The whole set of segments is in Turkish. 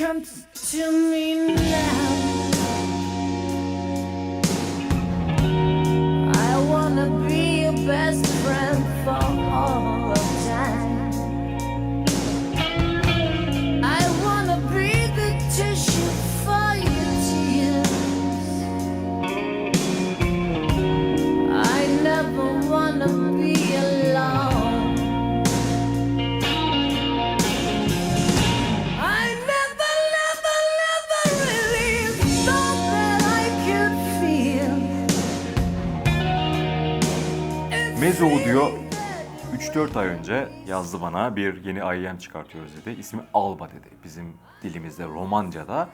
Come to me now. Mezo diyor 3-4 ay önce yazdı bana bir yeni IEM çıkartıyoruz dedi. İsmi Alba dedi. Bizim dilimizde Romanca'da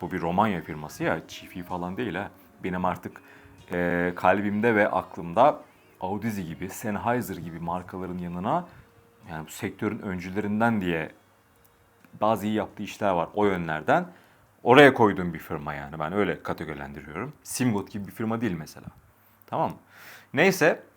bu bir, Romanya firması ya çifi falan değil ha. Benim artık eee, kalbimde ve aklımda Audisi gibi, Sennheiser gibi markaların yanına yani bu sektörün öncülerinden diye bazı iyi yaptığı işler var o yönlerden. Oraya koyduğum bir firma yani ben öyle kategorilendiriyorum. Simgot gibi bir firma değil mesela. Tamam mı? Neyse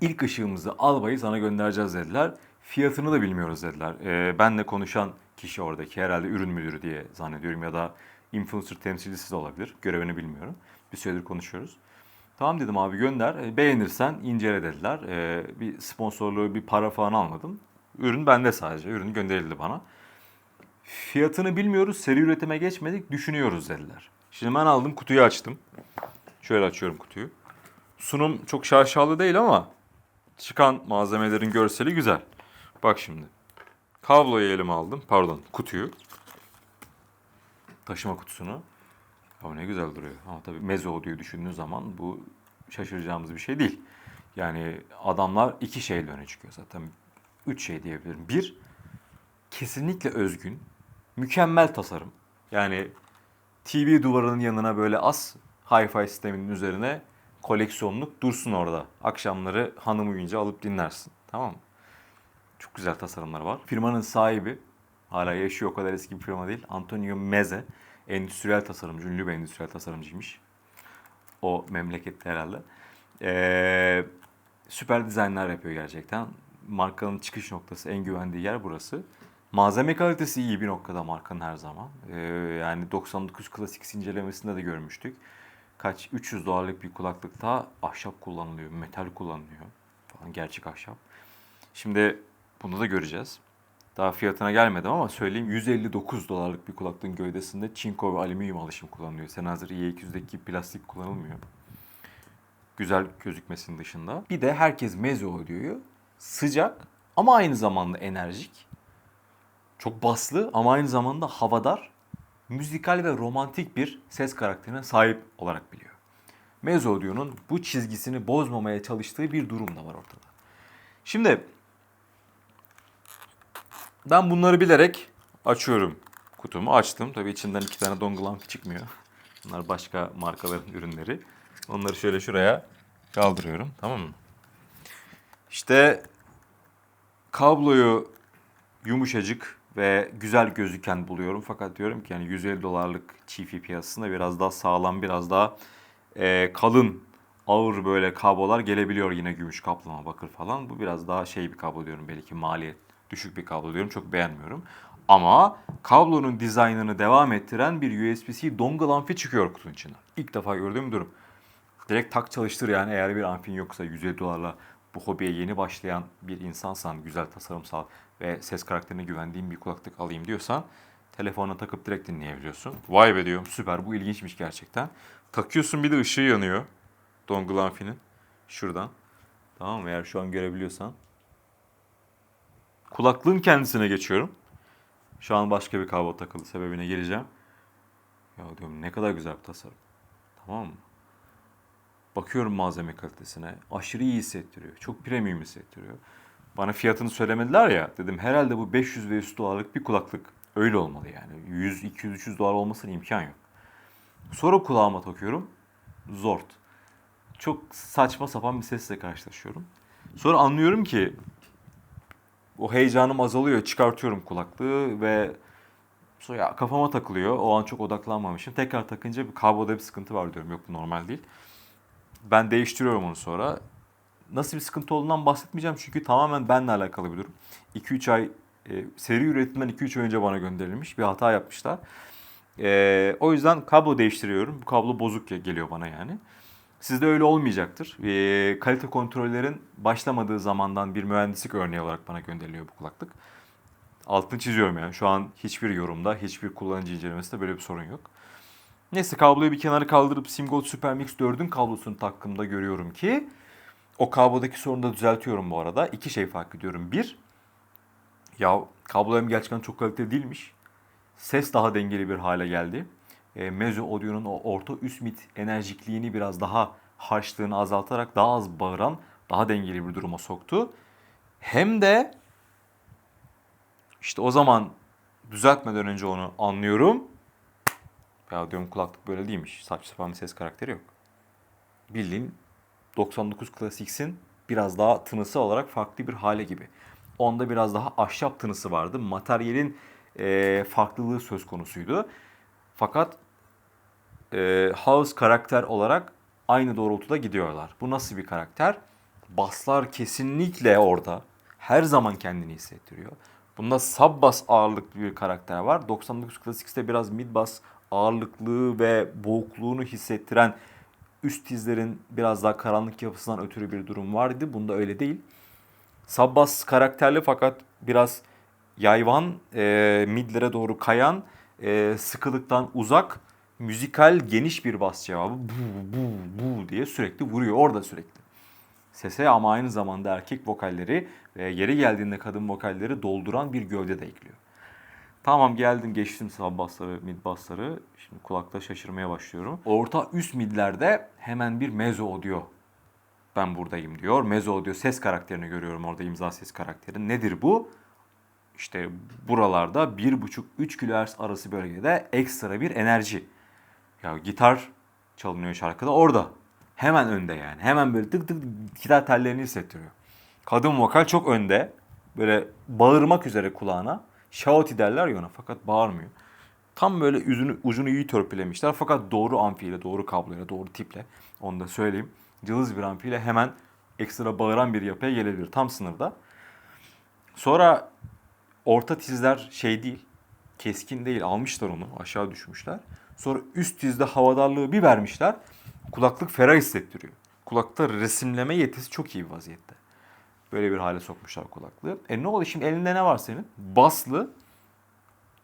İlk ışığımızı albayı sana göndereceğiz dediler. Fiyatını da bilmiyoruz dediler. Ee, benle konuşan kişi oradaki herhalde ürün müdürü diye zannediyorum ya da influencer temsilcisi de olabilir. Görevini bilmiyorum. Bir süredir konuşuyoruz. Tamam dedim abi gönder. Ee, beğenirsen incele dediler. Ee, bir sponsorluğu, bir para falan almadım. Ürün bende sadece. Ürün gönderildi bana. Fiyatını bilmiyoruz, seri üretime geçmedik, düşünüyoruz dediler. Şimdi ben aldım, kutuyu açtım. Şöyle açıyorum kutuyu. Sunum çok şaşalı değil ama çıkan malzemelerin görseli güzel. Bak şimdi. Kabloyu elime aldım. Pardon kutuyu. Taşıma kutusunu. Ama ne güzel duruyor. Ama tabii mezo diye düşündüğün zaman bu şaşıracağımız bir şey değil. Yani adamlar iki şeyle öne çıkıyor zaten. Üç şey diyebilirim. Bir, kesinlikle özgün, mükemmel tasarım. Yani TV duvarının yanına böyle as hi-fi sisteminin üzerine koleksiyonluk dursun orada. Akşamları hanım uyuyunca alıp dinlersin. Tamam mı? Çok güzel tasarımlar var. Firmanın sahibi hala yaşıyor o kadar eski bir firma değil. Antonio Meze. Endüstriyel tasarımcı, ünlü bir endüstriyel tasarımcıymış. O memlekette herhalde. Ee, süper dizaynlar yapıyor gerçekten. Markanın çıkış noktası, en güvendiği yer burası. Malzeme kalitesi iyi bir noktada markanın her zaman. Ee, yani 99 klasik incelemesinde de görmüştük. Kaç 300 dolarlık bir kulaklıkta ahşap kullanılıyor, metal kullanılıyor falan gerçek ahşap. Şimdi bunu da göreceğiz. Daha fiyatına gelmedim ama söyleyeyim 159 dolarlık bir kulaklığın gövdesinde çinko ve alüminyum alışım kullanılıyor. Sennheiser i200'deki plastik kullanılmıyor. Güzel gözükmesinin dışında. Bir de herkes Mezzo diyor. Sıcak ama aynı zamanda enerjik. Çok baslı ama aynı zamanda havadar, müzikal ve romantik bir ses karakterine sahip olarak biliyor. Mezzo Audio'nun bu çizgisini bozmamaya çalıştığı bir durum da var ortada. Şimdi ben bunları bilerek açıyorum kutumu. Açtım. Tabii içinden iki tane dongle çıkmıyor. Bunlar başka markaların ürünleri. Onları şöyle şuraya kaldırıyorum. Tamam mı? İşte kabloyu yumuşacık ve güzel gözüken buluyorum. Fakat diyorum ki yani 150 dolarlık çiftli piyasasında biraz daha sağlam, biraz daha e, kalın, ağır böyle kablolar gelebiliyor yine gümüş kaplama, bakır falan. Bu biraz daha şey bir kablo diyorum belki maliyet düşük bir kablo diyorum. Çok beğenmiyorum. Ama kablonun dizaynını devam ettiren bir USB-C dongle amfi çıkıyor kutunun içinden. İlk defa gördüğüm durum. Direkt tak çalıştır yani eğer bir amfin yoksa 150 dolarla bu hobiye yeni başlayan bir insansan, güzel tasarımsal ve ses karakterine güvendiğim bir kulaklık alayım diyorsan telefonuna takıp direkt dinleyebiliyorsun. Vay be diyorum süper bu ilginçmiş gerçekten. Takıyorsun bir de ışığı yanıyor dongle amfinin şuradan. Tamam mı eğer şu an görebiliyorsan. Kulaklığın kendisine geçiyorum. Şu an başka bir kablo takılı sebebine geleceğim. Ya diyorum ne kadar güzel bir tasarım. Tamam mı? Bakıyorum malzeme kalitesine. Aşırı iyi hissettiriyor. Çok premium hissettiriyor. Bana fiyatını söylemediler ya. Dedim herhalde bu 500 ve üstü dolarlık bir kulaklık. Öyle olmalı yani. 100, 200, 300 dolar olmasına imkan yok. Sonra kulağıma takıyorum. Zort. Çok saçma sapan bir sesle karşılaşıyorum. Sonra anlıyorum ki o heyecanım azalıyor. Çıkartıyorum kulaklığı ve sonra kafama takılıyor. O an çok odaklanmamışım. Tekrar takınca bir kabloda bir sıkıntı var diyorum. Yok bu normal değil. Ben değiştiriyorum onu sonra. Nasıl bir sıkıntı olduğundan bahsetmeyeceğim çünkü tamamen benimle alakalı bir durum. 2-3 ay E, seri üretimden 2-3 ay önce bana gönderilmiş. Bir hata yapmışlar. E, o yüzden kablo değiştiriyorum. Bu kablo bozuk ge- geliyor bana yani. Sizde öyle olmayacaktır. E, kalite kontrollerin başlamadığı zamandan bir mühendislik örneği olarak bana gönderiliyor bu kulaklık. Altını çiziyorum yani. Şu an hiçbir yorumda, hiçbir kullanıcı incelemesinde böyle bir sorun yok. Neyse kabloyu bir kenara kaldırıp SimGold SuperMix 4'ün kablosunu taktığımda görüyorum ki o kablodaki sorunu da düzeltiyorum bu arada. İki şey fark ediyorum. Bir, ya kablo hem gerçekten çok kaliteli değilmiş. Ses daha dengeli bir hale geldi. E, Mezzo Audio'nun o orta üst mid enerjikliğini biraz daha harçlığını azaltarak daha az bağıran, daha dengeli bir duruma soktu. Hem de işte o zaman düzeltmeden önce onu anlıyorum. Ya diyorum kulaklık böyle değilmiş. Saçma sapan bir ses karakteri yok. Bildiğin 99 Classics'in biraz daha tınısı olarak farklı bir hale gibi. Onda biraz daha ahşap tınısı vardı. Materyalin eee, farklılığı söz konusuydu. Fakat eee House karakter olarak aynı doğrultuda gidiyorlar. Bu nasıl bir karakter? Baslar kesinlikle orada. Her zaman kendini hissettiriyor. Bunda sub bass ağırlıklı bir karakter var. 99 Classics'te biraz mid bass ağırlıklığı ve boğukluğunu hissettiren üst dizlerin biraz daha karanlık yapısından ötürü bir durum vardı. Bunda öyle değil. Sabbas karakterli fakat biraz yayvan, e, midlere doğru kayan, e, sıkılıktan uzak, müzikal geniş bir bas cevabı bu bu bu diye sürekli vuruyor orada sürekli. Sese ama aynı zamanda erkek vokalleri ve yeri geldiğinde kadın vokalleri dolduran bir gövde de ekliyor. Tamam geldim geçtim sub bassları, mid bassları. Şimdi kulakta şaşırmaya başlıyorum. Orta üst midlerde hemen bir mezzo audio ben buradayım diyor. Mezzo audio ses karakterini görüyorum orada imza ses karakteri. Nedir bu? İşte buralarda 1,5-3 kHz arası bölgede ekstra bir enerji. Ya gitar çalınıyor şarkıda orada. Hemen önde yani. Hemen böyle tık tık gitar tellerini hissettiriyor. Kadın vokal çok önde. Böyle bağırmak üzere kulağına. Shouty derler ya ona fakat bağırmıyor. Tam böyle yüzünü, ucunu iyi törpülemişler fakat doğru amfiyle, doğru kabloyla, doğru tiple onu da söyleyeyim. Cılız bir amfiyle hemen ekstra bağıran bir yapıya gelebilir. Tam sınırda. Sonra orta tizler şey değil, keskin değil. Almışlar onu, aşağı düşmüşler. Sonra üst tizde havadarlığı bir vermişler. Kulaklık ferah hissettiriyor. Kulakta resimleme yetisi çok iyi bir vaziyette. Böyle bir hale sokmuşlar kulaklığı. E ne oldu şimdi elinde ne var senin? Baslı,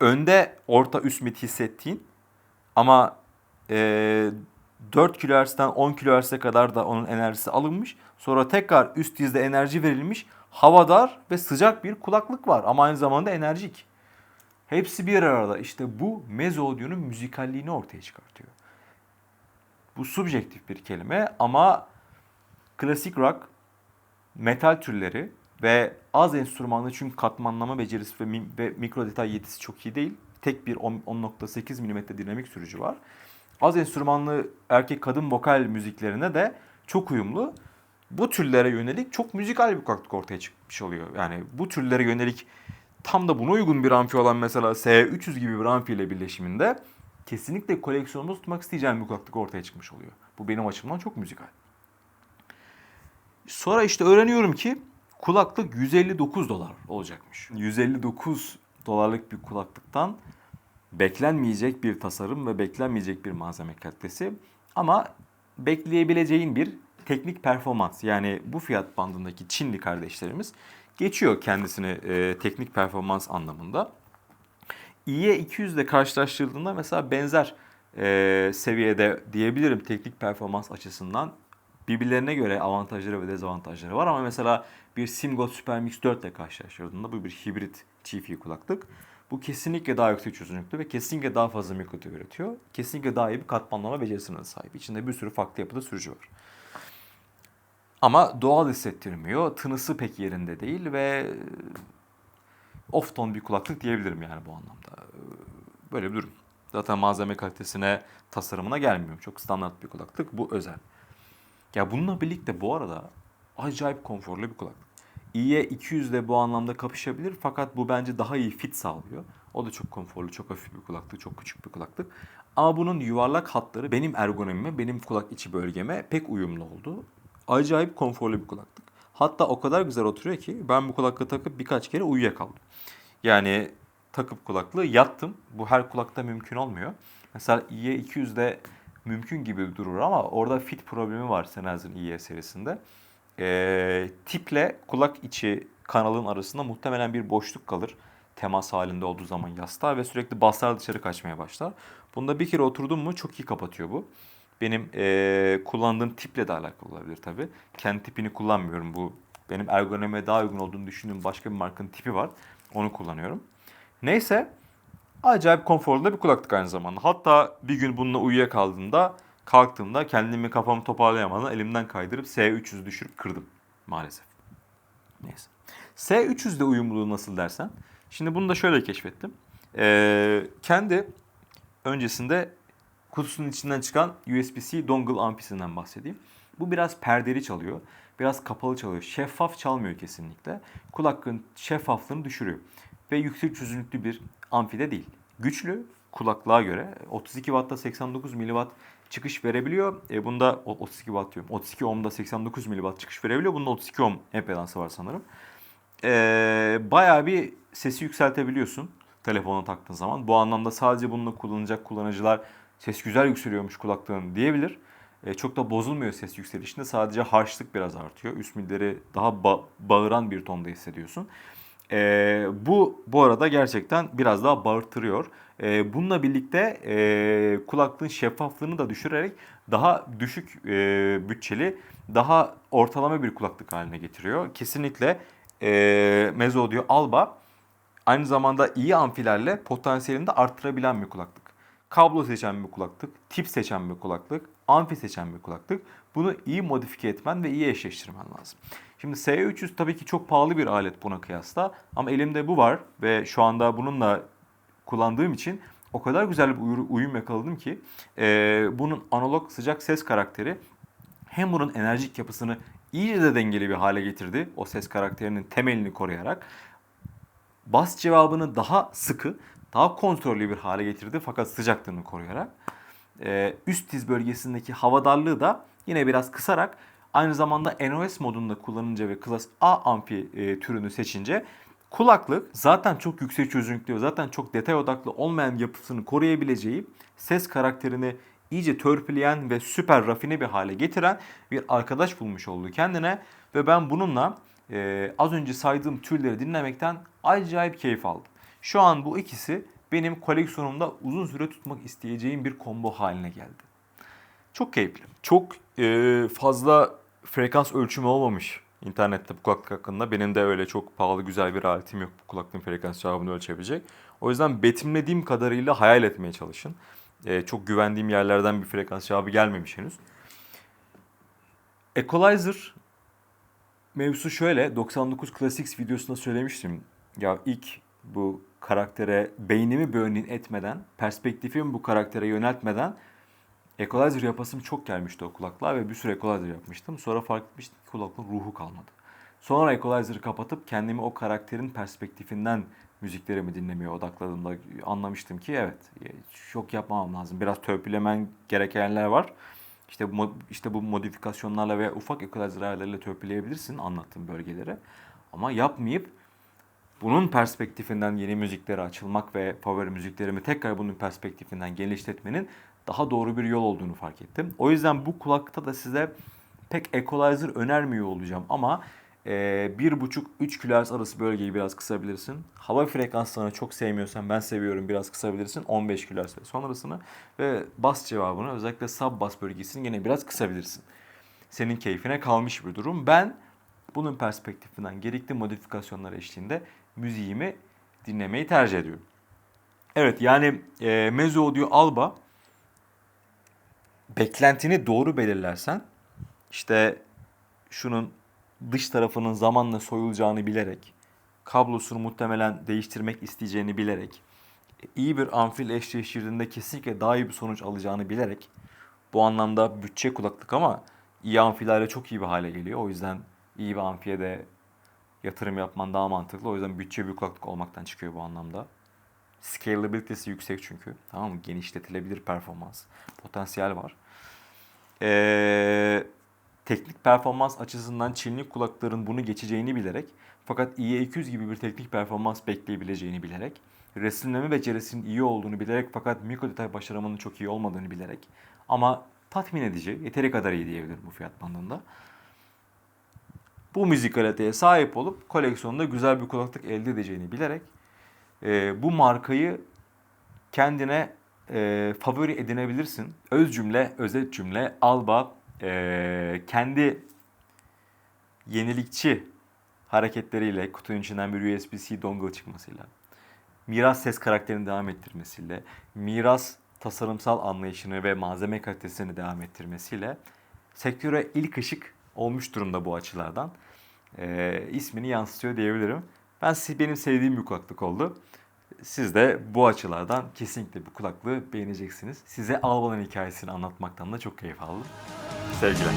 önde orta üst mid hissettiğin ama e, 4 kHz'den 10 kHz'e kadar da onun enerjisi alınmış. Sonra tekrar üst dizde enerji verilmiş. Havadar ve sıcak bir kulaklık var ama aynı zamanda enerjik. Hepsi bir arada. İşte bu mezzo audio'nun müzikalliğini ortaya çıkartıyor. Bu subjektif bir kelime ama klasik rock, metal türleri ve az enstrümanlı çünkü katmanlama becerisi ve, ve mikro detay yetisi çok iyi değil. Tek bir 10 10.8 mm dinamik sürücü var. Az enstrümanlı erkek kadın vokal müziklerine de çok uyumlu. Bu türlere yönelik çok müzikal bir kulaklık ortaya çıkmış oluyor. Yani bu türlere yönelik tam da buna uygun bir amfi olan mesela S300 gibi bir amfi ile birleşiminde kesinlikle koleksiyonumda tutmak isteyeceğim bir kulaklık ortaya çıkmış oluyor. Bu benim açımdan çok müzikal. Sonra işte öğreniyorum ki kulaklık 159 dolar olacakmış. 159 dolarlık bir kulaklıktan beklenmeyecek bir tasarım ve beklenmeyecek bir malzeme kalitesi ama bekleyebileceğin bir teknik performans. Yani bu fiyat bandındaki Çinli kardeşlerimiz geçiyor kendisini e, teknik performans anlamında. İ'ye 200 ile karşılaştırıldığında mesela benzer e, seviyede diyebilirim teknik performans açısından. Birbirlerine göre avantajları ve dezavantajları var ama mesela bir Simgot Supermix 4 ile karşılaştırdığında bu bir hibrit çift kulaklık. Bu kesinlikle daha yüksek çözünürlüklü ve kesinlikle daha fazla mikrotöv üretiyor. Kesinlikle daha iyi bir katmanlama becerisine sahip. İçinde bir sürü farklı yapıda sürücü var. Ama doğal hissettirmiyor. Tınısı pek yerinde değil ve off ton bir kulaklık diyebilirim yani bu anlamda. Böyle bir durum. Zaten malzeme kalitesine, tasarımına gelmiyor. Çok standart bir kulaklık. Bu özel. Ya bununla birlikte bu arada acayip konforlu bir kulaklık. İ'ye 200 de bu anlamda kapışabilir fakat bu bence daha iyi fit sağlıyor. O da çok konforlu, çok hafif bir kulaklık, çok küçük bir kulaklık. Ama bunun yuvarlak hatları benim ergonomime, benim kulak içi bölgeme pek uyumlu oldu. Acayip konforlu bir kulaklık. Hatta o kadar güzel oturuyor ki ben bu kulaklığı takıp birkaç kere uyuyakaldım. Yani takıp kulaklığı yattım. Bu her kulakta mümkün olmuyor. Mesela IE200'de mümkün gibi durur ama orada fit problemi var Sennheiser'ın IE serisinde. Ee, tiple kulak içi kanalın arasında muhtemelen bir boşluk kalır. Temas halinde olduğu zaman yastığa ve sürekli baslar dışarı kaçmaya başlar. Bunda bir kere oturdum mu çok iyi kapatıyor bu. Benim eee, kullandığım tiple de alakalı olabilir tabii. Kendi tipini kullanmıyorum. Bu benim ergonomiye daha uygun olduğunu düşündüğüm başka bir markanın tipi var. Onu kullanıyorum. Neyse acayip konforlu da bir kulaklık aynı zamanda. Hatta bir gün bununla uyuyakaldığımda kalktığımda kendimi kafamı toparlayamadan elimden kaydırıp S300 düşürüp kırdım maalesef. Neyse. S300'de uyumluluğu nasıl dersen. Şimdi bunu da şöyle keşfettim. Ee, kendi öncesinde kutusunun içinden çıkan USB-C dongle ampisinden bahsedeyim. Bu biraz perdeli çalıyor. Biraz kapalı çalıyor. Şeffaf çalmıyor kesinlikle. Kulaklığın şeffaflığını düşürüyor. Ve yüksek çözünürlüklü bir amfide değil. Güçlü kulaklığa göre 32 Watt'ta 89 mW çıkış verebiliyor. E bunda o- 32 Watt diyorum. 32 ohm'da 89 mW çıkış verebiliyor. Bunda 32 ohm empedansı var sanırım. Ee, bayağı bir sesi yükseltebiliyorsun telefona taktığın zaman. Bu anlamda sadece bununla kullanacak kullanıcılar ses güzel yükseliyormuş kulaklığın diyebilir. Ee, çok da bozulmuyor ses yükselişinde. Sadece harçlık biraz artıyor. Üst milleri daha ba- bağıran bir tonda hissediyorsun. Ee, bu bu arada gerçekten biraz daha bağırtırıyor. Ee, bununla birlikte e, kulaklığın şeffaflığını da düşürerek daha düşük e, bütçeli, daha ortalama bir kulaklık haline getiriyor. Kesinlikle e, Mezzo Audio Alba aynı zamanda iyi amfilerle potansiyelini de arttırabilen bir kulaklık. Kablo seçen bir kulaklık, tip seçen bir kulaklık, amfi seçen bir kulaklık. Bunu iyi modifiye etmen ve iyi eşleştirmen lazım. Şimdi S300 tabii ki çok pahalı bir alet buna kıyasla ama elimde bu var ve şu anda bununla kullandığım için o kadar güzel bir uyu- uyum yakaladım ki e, bunun analog sıcak ses karakteri hem bunun enerjik yapısını iyice de dengeli bir hale getirdi. O ses karakterinin temelini koruyarak bas cevabını daha sıkı, daha kontrollü bir hale getirdi fakat sıcaklığını koruyarak. Ee, üst diz bölgesindeki hava darlığı da yine biraz kısarak aynı zamanda NOS modunda kullanınca ve Class A amfi e, türünü seçince kulaklık zaten çok yüksek çözünürlüklü ve zaten çok detay odaklı olmayan yapısını koruyabileceği ses karakterini iyice törpüleyen ve süper rafine bir hale getiren bir arkadaş bulmuş oldu kendine ve ben bununla e, az önce saydığım türleri dinlemekten acayip keyif aldım. Şu an bu ikisi benim koleksiyonumda uzun süre tutmak isteyeceğim bir combo haline geldi. Çok keyifli. Çok e, fazla frekans ölçümü olmamış internette bu kulaklık hakkında. Benim de öyle çok pahalı güzel bir aletim yok bu kulaklığın frekans cevabını ölçebilecek. O yüzden betimlediğim kadarıyla hayal etmeye çalışın. E, çok güvendiğim yerlerden bir frekans cevabı gelmemiş henüz. Equalizer mevzusu şöyle. 99 Classics videosunda söylemiştim. Ya ilk bu karaktere beynimi bölün etmeden, perspektifimi bu karaktere yöneltmeden Equalizer yapasım çok gelmişti o kulaklığa ve bir süre Equalizer yapmıştım. Sonra fark etmiştim ki kulaklığın ruhu kalmadı. Sonra Equalizer'ı kapatıp kendimi o karakterin perspektifinden müziklerimi dinlemeye odakladığımda anlamıştım ki evet çok yapmam lazım. Biraz törpülemen gereken yerler var. İşte bu, işte bu modifikasyonlarla ve ufak equalizer ayarlarıyla törpüleyebilirsin anlattığım bölgelere. Ama yapmayıp bunun perspektifinden yeni müziklere açılmak ve favori müziklerimi tekrar bunun perspektifinden genişletmenin daha doğru bir yol olduğunu fark ettim. O yüzden bu kulakta da size pek equalizer önermiyor olacağım ama e, 1.5-3 kHz arası bölgeyi biraz kısabilirsin. Hava frekanslarını çok sevmiyorsan ben seviyorum biraz kısabilirsin 15 kHz ve sonrasını ve bas cevabını özellikle sub bas bölgesini yine biraz kısabilirsin. Senin keyfine kalmış bir durum. Ben bunun perspektifinden gerekli modifikasyonlar eşliğinde müziğimi dinlemeyi tercih ediyorum. Evet yani e, Mezzo Audio Alba beklentini doğru belirlersen işte şunun dış tarafının zamanla soyulacağını bilerek kablosunu muhtemelen değiştirmek isteyeceğini bilerek iyi bir amfil eşleştirdiğinde kesinlikle daha iyi bir sonuç alacağını bilerek bu anlamda bütçe kulaklık ama iyi amfilerle çok iyi bir hale geliyor. O yüzden iyi bir amfiye de yatırım yapman daha mantıklı. O yüzden bütçe bir kulaklık olmaktan çıkıyor bu anlamda. Scalability'si yüksek çünkü. Tamam mı? Genişletilebilir performans. Potansiyel var. Ee, teknik performans açısından Çinli kulakların bunu geçeceğini bilerek fakat IE200 gibi bir teknik performans bekleyebileceğini bilerek, resimleme becerisinin iyi olduğunu bilerek fakat mikro detay başarımının çok iyi olmadığını bilerek ama tatmin edici, yeteri kadar iyi diyebilirim bu fiyat bandında. Bu müzik kaliteye sahip olup koleksiyonda güzel bir kulaklık elde edeceğini bilerek e, bu markayı kendine e, favori edinebilirsin. Öz cümle, özet cümle, Alba e, kendi yenilikçi hareketleriyle kutunun içinden bir USB-C dongle çıkmasıyla, miras ses karakterini devam ettirmesiyle, miras tasarımsal anlayışını ve malzeme kalitesini devam ettirmesiyle sektöre ilk ışık olmuş durumda bu açılardan. E, ismini yansıtıyor diyebilirim. Ben benim sevdiğim bir kulaklık oldu. Siz de bu açılardan kesinlikle bu kulaklığı beğeneceksiniz. Size Alba'nın hikayesini anlatmaktan da çok keyif aldım. Sevgiler.